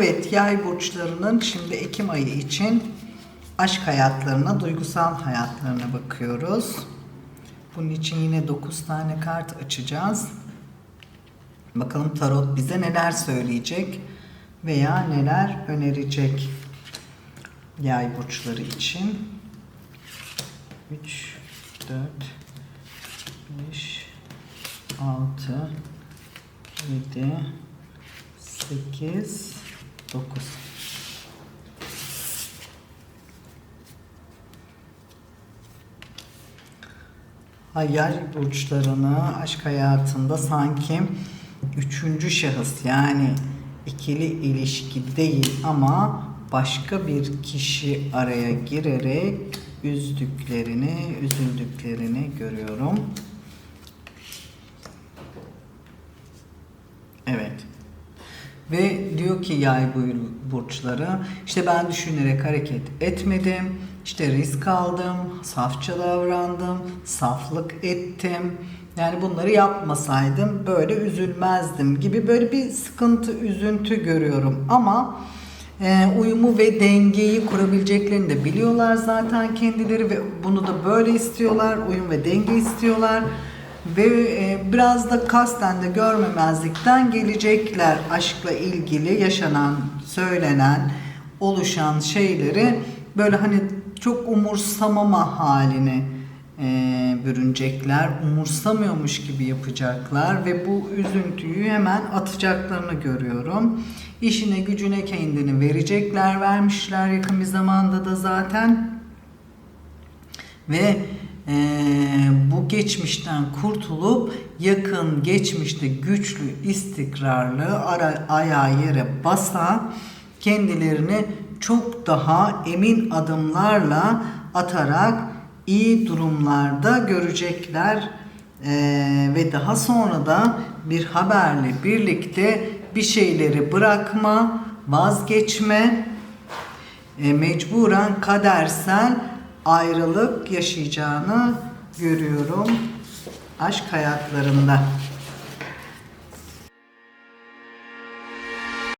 Evet, yay burçlarının şimdi Ekim ayı için aşk hayatlarına, duygusal hayatlarına bakıyoruz. Bunun için yine 9 tane kart açacağız. Bakalım tarot bize neler söyleyecek veya neler önerecek yay burçları için. 3, 4, 5, 6, 7, 8, 9. Hayal burçlarını aşk hayatında sanki üçüncü şahıs yani ikili ilişki değil ama başka bir kişi araya girerek üzdüklerini, üzüldüklerini görüyorum. Evet. Ve diyor ki yay bu- burçları işte ben düşünerek hareket etmedim. işte risk aldım, safça davrandım, saflık ettim. Yani bunları yapmasaydım böyle üzülmezdim gibi böyle bir sıkıntı, üzüntü görüyorum. Ama e, uyumu ve dengeyi kurabileceklerini de biliyorlar zaten kendileri ve bunu da böyle istiyorlar. Uyum ve denge istiyorlar ve e, biraz da kasten de görmemezlikten gelecekler aşkla ilgili yaşanan, söylenen, oluşan şeyleri böyle hani çok umursamama haline e, bürünecekler, umursamıyormuş gibi yapacaklar ve bu üzüntüyü hemen atacaklarını görüyorum. İşine gücüne kendini verecekler, vermişler yakın bir zamanda da zaten. Ve eee, bu geçmişten kurtulup yakın geçmişte güçlü, istikrarlı, ara, ayağı yere basa kendilerini çok daha emin adımlarla atarak iyi durumlarda görecekler. Eee, ve daha sonra da bir haberle birlikte bir şeyleri bırakma, vazgeçme, e, mecburen kadersel ayrılık yaşayacağını görüyorum aşk hayatlarında.